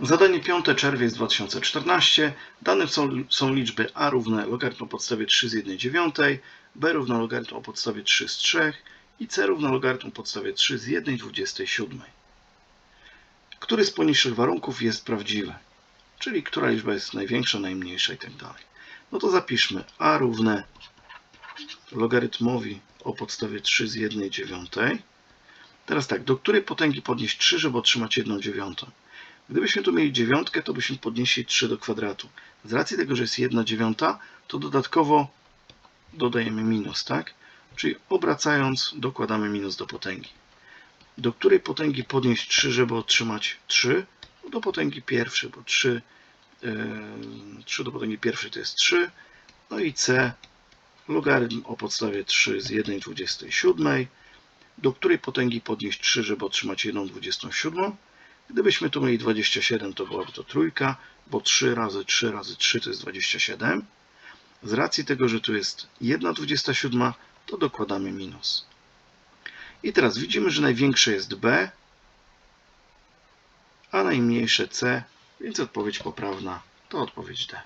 Zadanie 5 czerwiec 2014. Dane są, są liczby a równe logarytm o podstawie 3 z 1 dziewiątej, b równa logarytm o podstawie 3 z 3 i c równa logarytm o podstawie 3 z 1 27. Który z poniższych warunków jest prawdziwy? Czyli która liczba jest największa, najmniejsza i tak dalej. No to zapiszmy a równe logarytmowi o podstawie 3 z 1 dziewiątej. Teraz tak, do której potęgi podnieść 3, żeby otrzymać 1 dziewiątą? Gdybyśmy tu mieli dziewiątkę, to byśmy podnieśli 3 do kwadratu. Z racji tego, że jest 1 dziewiąta, to dodatkowo dodajemy minus, tak? Czyli obracając, dokładamy minus do potęgi. Do której potęgi podnieść 3, żeby otrzymać 3? No do potęgi pierwszej, bo 3, yy, 3 do potęgi pierwszej to jest 3. No i c, logarytm o podstawie 3 z 1 27. Do której potęgi podnieść 3, żeby otrzymać 1 27? Gdybyśmy tu mieli 27, to byłaby to trójka, bo 3 razy 3 razy 3 to jest 27. Z racji tego, że tu jest 1 27, to dokładamy minus. I teraz widzimy, że największe jest b, a najmniejsze c, więc odpowiedź poprawna to odpowiedź D.